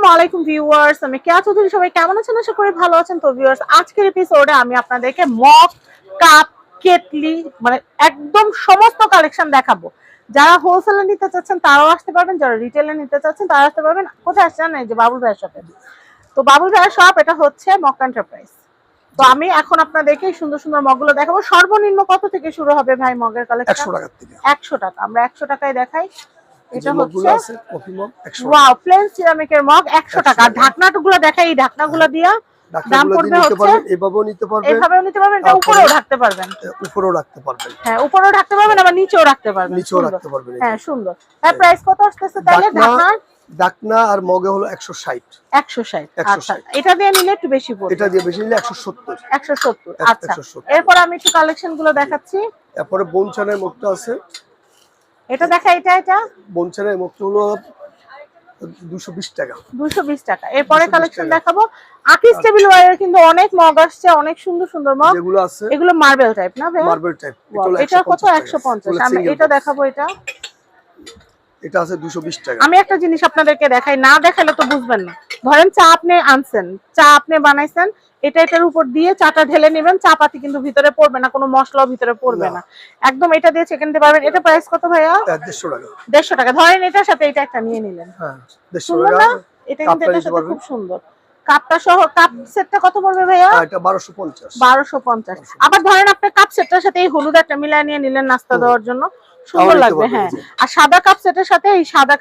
আসসালামু আলাইকুম ভিউয়ার্স আমি কেয়া চৌধুরী সবাই কেমন আছেন? আশা করি ভালো আছেন। তো ভিউয়ার্স আজকের এপিসোডে আমি আপনাদেরকে মগ কাপ কেটলি মানে একদম সমস্ত কালেকশন দেখাবো। যারা হোলসেলে নিতে চাচ্ছেন তারাও আসতে পারবেন। যারা রিটেলে নিতে চাচ্ছেন তারা আসতে পারবেন। কোথায় আসছেন এই যে বাবুল ভাইয়ের শপে তো বাবুল ভাইয়ের শপ এটা হচ্ছে মক এন্টারপ্রাইজ তো আমি এখন আপনাদেরকে সুন্দর সুন্দর মগগুলো দেখাবো। সর্বনিম্ন কত থেকে শুরু হবে ভাই মগের কালেকশন একশো টাকা। আমরা একশো টাকায় দেখাই। এটা হচ্ছে একশো ওয়াও প্লেন সিরামিকের মগ 100 100 টাকা। আর টাকা। ঢাকনাগুলো দেখা এই ঢাকনাগুলো দিয়া দাম পড়বে দিয়ে নিতে হচ্ছে- পারবেন এভাবেও নিতে পারবেন। এইভাবেও নিতে পারবেন এটা উপরেও রাখতে পারবেন। উপরেও রাখতে পারবেন। হ্যাঁ উপরেও রাখতে পারবেন আবার নিচেও রাখতে পারবেন। নিচেও রাখতে পারবেন হ্যাঁ সুন্দর। হ্যাঁ। প্রাইস কত তাহলে? ঢাকনার ডাকনা আর মগে হলো একশো ষাট। 160 160 আচ্ছা এটা দিয়ে নিলে একটু বেশি পড়বে। এটা দিয়ে বেশি নিলে একশো সত্তর। 170 এক- আচ্ছা। 170 এরপর আমি একটু কালেকশনগুলো দেখাচ্ছি। তারপরে বনছানের মুখটা আছে। এটা দেখা এটা এটা? বনছানের মুখটা হলো দুশো বিশ টাকা। 220 টাকা। এরপরে কালেকশন দেখাবো। আকিস টেবিল ওয়ারের কিন্তু অনেক মগ আসছে অনেক সুন্দর সুন্দর মগ। যেগুলো আছে এগুলো মার্বেল টাইপ না ভাই মার্বেল টাইপ এটা কত? 150 আমি এটা দেখাবো এটা? এটা আছে দুশো বিশ টাকা। আমি একটা জিনিস আপনাদেরকে দেখাই না দেখালে তো বুঝবেন না। ধরেন চা আপনি আনছেন চা আপনি বানাইছেন এটা এটার উপর দিয়ে চাটা ঢেলে নেবেন চা পাতি কিন্তু ভিতরে পড়বে না কোনো মশলাও ভিতরে পড়বে না। একদম এটা দিয়ে চেকে নিতে পারবেন এটা প্রাইস কত ভাইয়া? হ্যাঁ, দেড়শো টাকা। দেড়শো টাকা। ধরেন এটার সাথে এটা একটা নিয়ে নিলেন। হ্যাঁ সুন্দর টাকা না এটা কিন্তু এটার সাথে খুব সুন্দর। কাপটা সহ কাপ সেটটা কত পড়বে ভাইয়া? এটা বারোশো পঞ্চাশ। বারোশো পঞ্চাশ। আবার ধরেন আপনি কাপ সেটটার সাথে এই হলুদ একটা মিলাই নিয়ে নিলেন নাস্তা দেওয়ার জন্য। সুন্দর লাগবে হ্যাঁ। আর সাদা কাপ সেটের সাথে এই সাদা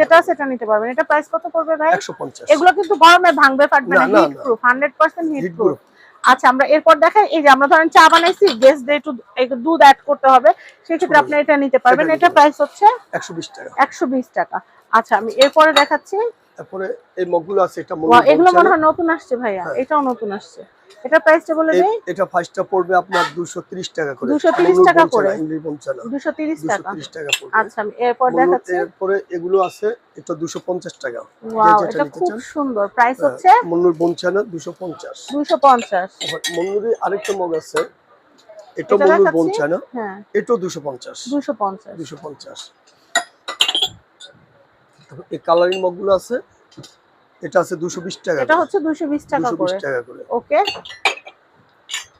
যেটা আছে সেটা নিতে পারবেন। এটা প্রাইস কত পড়বে ভাই? একশো পঞ্চাশ। এগুলো কিন্তু গরমে ভাঙবে ফাটবে না heat proof hundred percent heat heat proof আচ্ছা আমরা এরপর দেখাই এই যে আমরা ধরেন চা বানাইছি গেস্ট দিয়ে একটু দুধ অ্যাড করতে হবে সেক্ষেত্রে আপনি এটা নিতে পারবেন। এটা প্রাইস হচ্ছে একশো বিশ টাকা। একশো বিশ টাকা। আচ্ছা আমি এরপরে দেখাচ্ছি তারপরে এই মগগুলো আছে এটা মনে এগুলো মনে হয় নতুন আসছে ভাইয়া হ্যাঁ। এটাও নতুন আসছে। এটা প্রাইসটা বলে দেই? এটা ফার্স্টটা পড়বে আপনার দুশো তিরিশ টাকা করে। 230 মঙ্গল টাকা করে। ইংলিশ বনছানা দুশো তিরিশ দুশো টাকা তিরিশ টাকা পড়বে। আচ্ছা এরপর দেখাচ্ছি। এরপরে এগুলো আছে এটা দুশো পঞ্চাশ টাকা। ওয়াও এটা খুব সুন্দর। প্রাইস হ্যাঁ, হচ্ছে? মন্নুর পঞ্চাশ। দুশো পঞ্চাশ। মন্নুরে আরেকটা মগ আছে। এটা এটা মন্নুর? বনছানা হ্যাঁ। পঞ্চাশ। দুশো পঞ্চাশ। তারপর এই কালারিং মগগুলো আছে। এটা আছে দুশো বিশ টাকা এটা হচ্ছে দুশো বিশ টাকা দুশো বিশ করে। টাকা করে। ওকে।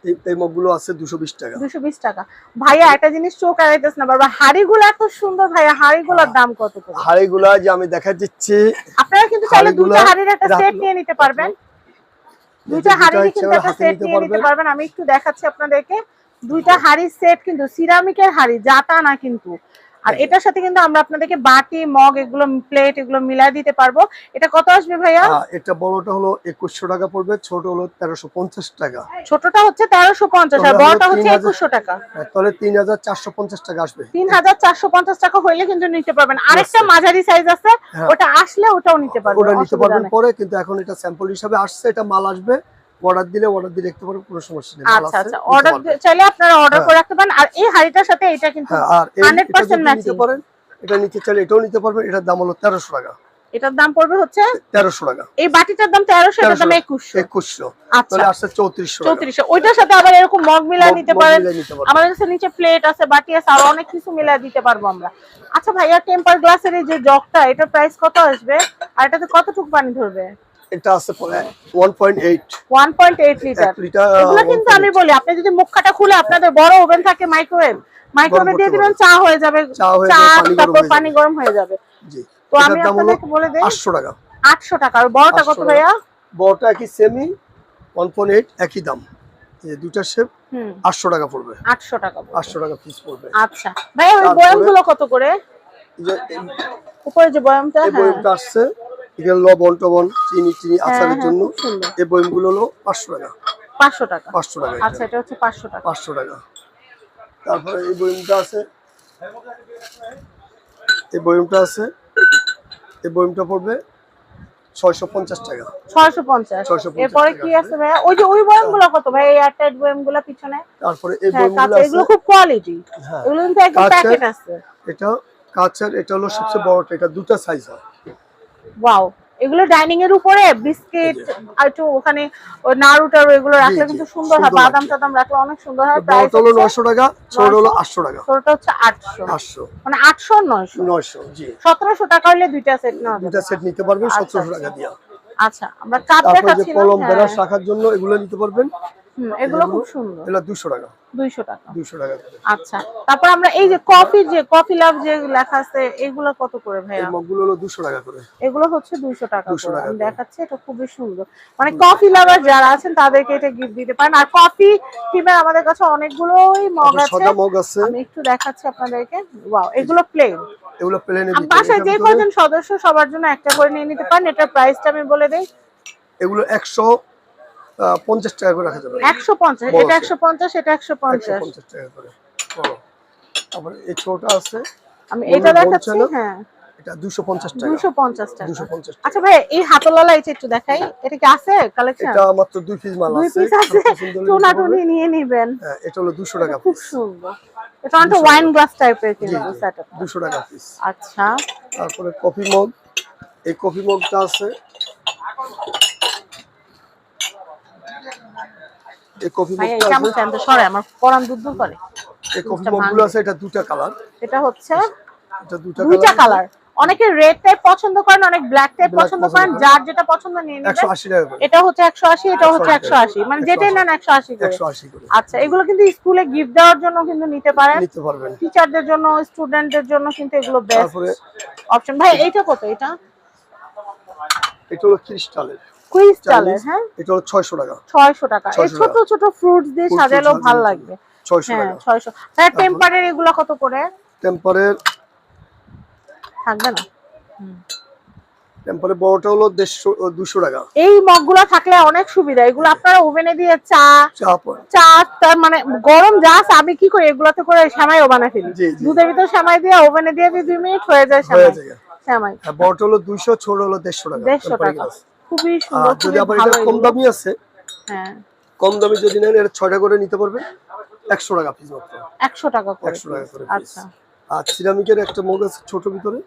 এই- মগগুলো আছে দুশো বিশ টাকা। দুশো বিশ টাকা। ভাইয়া একটা জিনিস চোখ এড়াইতেছ না বারবার। হাড়িগুলো এত সুন্দর ভাইয়া হাড়িগুলোর দাম কত করে? হাড়িগুলা যে আমি দেখা দিচ্ছি আপনারা কিন্তু চাইলে দুইটা হাড়ির একটা সেট নিয়ে নিতে পারবেন। দুইটা হাড়ির কিন্তু একটা সেট নিয়ে নিতে পারবেন। আমি একটু দেখাচ্ছি আপনাদেরকে। দুইটা হাড়ির সেট কিন্তু সিরামিকের হাড়ি জাতা না কিন্তু। আর। এটার সাথে কিন্তু আমরা আপনাদেরকে বাটি মগ এগুলো প্লেট এগুলো মিলাই দিতে পারব। এটা কত আসবে ভাইয়া? এটা বড়টা হলো একুশশো টাকা পড়বে ছোট হলো তেরোশো পঞ্চাশ টাকা। ছোটটা হচ্ছে তেরোশো পঞ্চাশ আর বড়টা হচ্ছে 3000 একুশশো টাকা। হ্যাঁ, তাহলে তিন হাজার চারশো পঞ্চাশ টাকা আসবে। তিন হাজার চারশো পঞ্চাশ টাকা হইলে কিন্তু নিতে পারবেন। আরেকটা মাঝারি সাইজ আছে হ্যাঁ। ওটা আসলে ওটাও নিতে পারবেন ওটা নিতে পারবেন পরে কিন্তু এখন এটা স্যাম্পল হিসাবে আসছে এটা মাল আসবে অর্ডার দিলে অর্ডার দিয়ে দেখতে পারবেন কোনো সমস্যা নেই আচ্ছা আচ্ছা অর্ডার চাইলে আপনারা অর্ডার হ্যাঁ। করে রাখতে পারেন আর এই হাড়িটার সাথে এটা কিন্তু হ্যাঁ আর এই 100% এটা যদি নিতে পারেন এটা নিতে চাইলে এটাও নিতে পারবেন এটার দাম হলো তেরোশো টাকা। এটার দাম পড়বে হচ্ছে? তেরোশো টাকা। এই বাটিটার দাম তেরোশো এটার দাম 1300 একুশশো। একুশশো। আচ্ছা। তাহলে আসছে চৌত্রিশশো টাকা। চৌত্রিশশো। ওইটার সাথে আবার এরকম মগ মিলাই নিতে পারেন। আমাদের কাছে নিচে প্লেট আছে বাটি আছে আর অনেক কিছু মিলাই দিতে পারব আমরা। আচ্ছা ভাইয়া টেম্পার গ্লাসের এই যে জগটা এটার প্রাইস কত আসবে? আর এটাতে কতটুকু পানি ধরবে? এটা আছে one point eight one point eight litre এক লিটার এগুলো কিন্তু আমি বলি আপনি যদি মুখখাটা খুলে আপনাদের বড় ওভেন থাকে মাইক্রোওয়েভ মাইক্রোওয়েভে দিয়ে দিবেন চা হয়ে যাবে চা তারপর হয়ে পানি যাবে। গরম হয়ে যাবে। জি। তো আমি আপনাদেরকে বলে দেই আটশো টাকা। আটশো টাকা। আর বড়টা কত ভাইয়া? বড়টা একই সেমি ওয়ান পয়েন্ট এইট একই দাম। এই দুইটা শেপ হুম। আটশো টাকা পড়বে। আটশো টাকা বলুন। আটশো টাকা পিস পড়বে। আচ্ছা। ভাইয়া ওই বয়ামগুলো কত করে? উপরে যে বয়ামটা হ্যাঁ বয়মটা আসছে এখানে লবণ টবণ চিনি চিনি আচারের হ্যাঁ, জন্য এই বয়মগুলো হলো পাঁচশো টাকা। পাঁচশো টাকা। পাঁচশো টাকা আচ্ছা এটা হচ্ছে পাঁচশো টাকা। পাঁচশো টাকা। তারপরে এই বয়মটা আছে। এই বয়মটা আছে। এই বয়মটা পড়বে ছয়শো পঞ্চাশ টাকা। ছয়শো পঞ্চাশ। 650 এরপরে টাকা। কি আছে ভাইয়া? ওই যে ওই বয়ামগুলো কত ভাই এয়ারটাইট বয়ামগুলো পিছনে? তারপরে এই হ্যাঁ বয়মগুলো আছে এগুলো খুব কোয়ালিটি হ্যাঁ। এগুলো কিন্তু একদম প্যাকেট আছে। এটা কাঁচের এটা হলো সবচেয়ে বড়টা এটা দুটা সাইজ হয়। ওয়াও এগুলো ডাইনিং এর উপরে বিস্কিট আর একটু ওখানে নাড়ু টাড়ু এগুলো রাখলে কিন্তু সুন্দর হয় বাদাম টাদাম রাখলে অনেক সুন্দর হয় প্রাইস হলো নয়শো টাকা ছোট হলো আটশো টাকা। ছোটটা হচ্ছে আটশো। আটশো। মানে আটশো নয়শো। নয়শো জি। সতেরোশো টাকা হলে দুইটা সেট যাবে। দুটা সেট নিতে পারবেন আচ্ছা, সতেরোশো আচ্ছা। টাকা দিয়া। আচ্ছা আমরা কাপ যে কলম হ্যাঁ। বেরাস রাখার জন্য এগুলো নিতে পারবেন। এগুলো খুব সুন্দর। এগুলো দুশো টাকা। দুইশো টাকা। দুশো টাকা আচ্ছা তারপর আমরা এই যে কফি যে কফি লাভ যে লেখা আছে এগুলো কত করে এই মগগুলো হলো দুশো টাকা করে। এগুলো হচ্ছে দুইশো টাকা 200 করে। আমি দেখাচ্ছি এটা খুবই সুন্দর। মানে কফি লাভার যারা আছেন তাদেরকে এটা গিফট দিতে পারেন। আর কফি টিমের আমাদের কাছে অনেকগুলোই মগ আছে সাদা মগ আছে। আমি একটু দেখাচ্ছি আপনাদেরকে। ওয়াও এগুলো প্লেন এগুলো প্লেনে বাসায় যে কয়জন সদস্য সবার জন্য একটা করে নিয়ে নিতে পারেন এটার প্রাইসটা আমি বলে দেই। এগুলো একশো আহ, পঞ্চাশ টাকা করে রাখা যাবে। একশো পঞ্চাশ এটা। একশো পঞ্চাশ এটা একশো পঞ্চাশ। পঞ্চাশ টাকা করে। তারপর এই ছোটটা আছে। আমি এটা দেখাচ্ছি হ্যাঁ। এটা দুশো পঞ্চাশ টাকা। দুশো পঞ্চাশ টাকা। দুশো পঞ্চাশ টাকা। আচ্ছা ভাই এই হাতলালা এটা একটু দেখাই এটা কি আছে কালেকশন এটা মাত্র দুই পিস মাল দুই আছে। পিস আছে। টোনা। টুনি নিয়ে নিবেন। হ্যাঁ, এটা হলো দুশো টাকা খুব সুন্দর। এটা অনেকটা ওয়াইন গ্লাস টাইপের কিন্তু সেটআপ দুশো টাকা পিস আচ্ছা। তারপরে কফি মগ এই কফি মগটা আছে। এই কফি ভাই এই মগটা চামচ আছে। আনতে সরে আমার পরান দুধ দুধ করে। এই কফি মগগুলো আছে এটা দুটা কালার। এটা হচ্ছে এটা দুটা দুইটা কালার। কালার অনেকে রেড টাইপ পছন্দ করেন অনেক ব্ল্যাক টাইপ পছন্দ করেন। যার যেটা পছন্দ নিয়ে নেবেন। এটা হচ্ছে একশো আশি এটা হচ্ছে 180 একশো আশি। মানে 180 যেটাই নেন একশো আশি করে। আচ্ছা এগুলো কিন্তু স্কুলে গিফট দেওয়ার জন্য কিন্তু নিতে পারেন। নিতে পারবেন। টিচারদের জন্য স্টুডেন্টদের জন্য কিন্তু এগুলো বেস্ট অপশন ভাই এইটা কত এটা? এটা হলো ক্রিস্টালের ক্রিস্টালের হ্যাঁ? এটা হলো ছয়শো টাকা। ছয়শো টাকা। এই 600 ছোট। ছোট ফ্রুটস দিয়ে সাজিয়ে ভালো লাগবে ছয়শো হ্যাঁ টাকা। ছয়শো। ভাই টেম্পারের এগুলো কত করে? টেম্পারের থাকবে না? টেম্পারের বড়টা হলো দেড়শো দুশো টাকা। এই মগগুলো থাকলে অনেক সুবিধা। এগুলো আপনারা ওভেনে দিয়ে চা চা চা তার মানে গরম যা আমি কি করি? এগুলোতে করে সেমাইও বানাই ফেলি। দুধের ভিতর সেমাই দিয়ে ওভেনে দিয়ে দিই দুই মিনিট হয়ে যায় সেমাই। সেমাই। বড়টা হলো দুইশো ছোট হলো দেড়শো টাকা। দেড়শো temper টাকা। খুবই আর সুন্দর যদি আবার এটা কম দামি আছে হ্যাঁ। কম দামি যদি নেন এটা ছয়টা করে নিতে পারবেন একশো টাকা পিস মাত্র। একশো টাকা করে একশো টাকা করে আচ্ছা আর সিরামিকের একটা মগ আছে ছোট ভিতরে।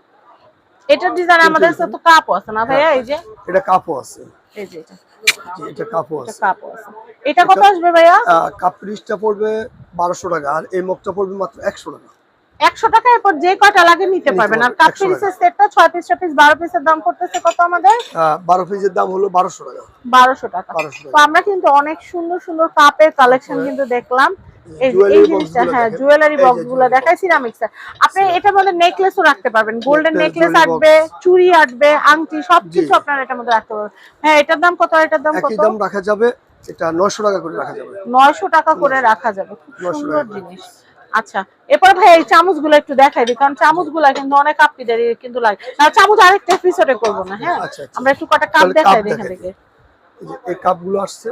এটার ডিজাইন আমাদের কাছে তো কাপও আছে না ভাইয়া এই যে? এটা কাপও আছে। এই যে এটা। এটা কাপও এটা আছে। কাপও আছে। এটা কত আসবে ভাইয়া? কাপ পড়বে বারোশো টাকা আর এই মগটা পড়বে মাত্র একশো টাকা। একশো টাকা এরপর যে কয়টা লাগে নিতে পারবেন। আর কাপ 100। পিসের সেটটা ছয় পিস পিস বারো পিসের দাম করতেছে কত আমাদের? আহ, বারো পিসের দাম হলো বারোশো টাকা। বারোশো টাকা। তো আমরা কিন্তু অনেক সুন্দর সুন্দর কাপের কালেকশন কিন্তু দেখলাম। হ্যাঁ জুয়েলারি বক্সগুলো দেখায় সিরামিক্স আপনি এটার মধ্যে নেকলেসও রাখতে পারবেন। গোল্ডেন নেকলেস চুড়ি আংটি সবকিছু। আপনার এটার মধ্যে রাখতে পারবেন। হ্যাঁ এটার দাম কত? এটার দাম কত? দাম রাখা যাবে এটা নয়শো টাকা করে রাখা যাবে। নয়শো টাকা করে রাখা যাবে। খুব সুন্দর জিনিস। আচ্ছা এরপর ভাই এই চামচগুলো একটু দেখাই দিই কারণ চামচগুলা কিন্তু অনেক আপনাদের কিন্তু লাগে। আর চামচ আরেকটা এপিসোডে করব না হ্যাঁ? আচ্ছা, আচ্ছা। আমরা একটু কটা কাপ দেখাই দিই এখান থেকে এই যে এই কাপগুলো আসছে।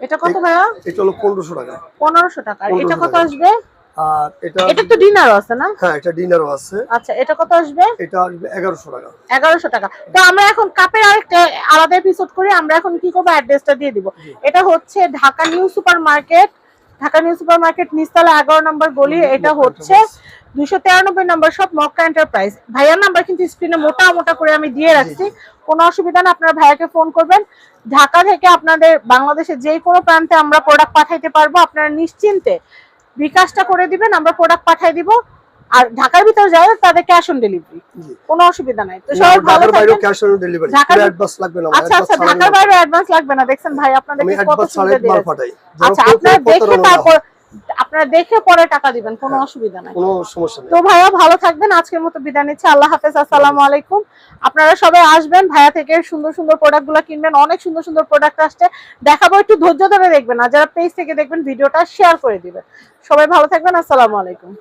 এটা কত ভাইয়া? এটা হলো পনেরোশো টাকা। পনেরোশো টাকা। এটা কত আসবে? আর এটা এটা তো ডিনারও আছে না? হ্যাঁ এটা ডিনারও আছে। আচ্ছা এটা কত আসবে? এটা আসবে এগারোশো টাকা। এগারোশো টাকা। তো আমরা এখন কাপের আরেকটা আলাদা এপিসোড করি আমরা এখন কি করব? অ্যাড্রেসটা দিয়ে দিব। এটা হচ্ছে Dhaka new super market Dhaka new super market নিচতলা এগারো নম্বর গলি এটা হচ্ছে দুশো তেরানব্বই নম্বর সব মক্কা এন্টারপ্রাইজ। ভাইয়ার নাম্বার কিন্তু স্ক্রিনে মোটা মোটা করে আমি দিয়ে রাখছি। কোনো অসুবিধা না আপনারা ভাইয়াকে ফোন করবেন। ঢাকা থেকে আপনাদের বাংলাদেশের যে কোনো প্রান্তে আমরা প্রোডাক্ট পাঠাইতে পারব। আপনারা নিশ্চিন্তে বিকাশটা করে দিবেন আমরা প্রোডাক্ট পাঠাই দিব। আর ঢাকার ভিতরে যারা তাদের ক্যাশ অন ডেলিভারি কোনো অসুবিধা নাই। তো সবাই ভালো থাকবেন। ক্যাশ অন ডেলিভারি ঢাকার- অ্যাডভান্স লাগবে না আচ্ছা আচ্ছা ঢাকার বাইরে অ্যাডভান্স লাগবে না। দেখছেন ভাই আমি আপনাদেরকে কত সুবিধা আচ্ছা আপনারা দেখে তারপর আপনারা দেখে পরে টাকা দিবেন কোনো অসুবিধা নাই। কোনো সমস্যা নেই। তো ভাইয়া ভালো থাকবেন আজকের মতো বিদায় নিচ্ছি। আল্লাহ হাফেজ আসসালামু আলাইকুম। আপনারা সবাই আসবেন ভাইয়া থেকে সুন্দর সুন্দর প্রোডাক্টগুলো কিনবেন অনেক সুন্দর সুন্দর প্রোডাক্ট আসছে। দেখাবো একটু ধৈর্য ধরে দেখবেন আর যারা পেজ থেকে দেখবেন ভিডিওটা শেয়ার করে দিবেন। সবাই ভালো থাকবেন আসসালামু আলাইকুম।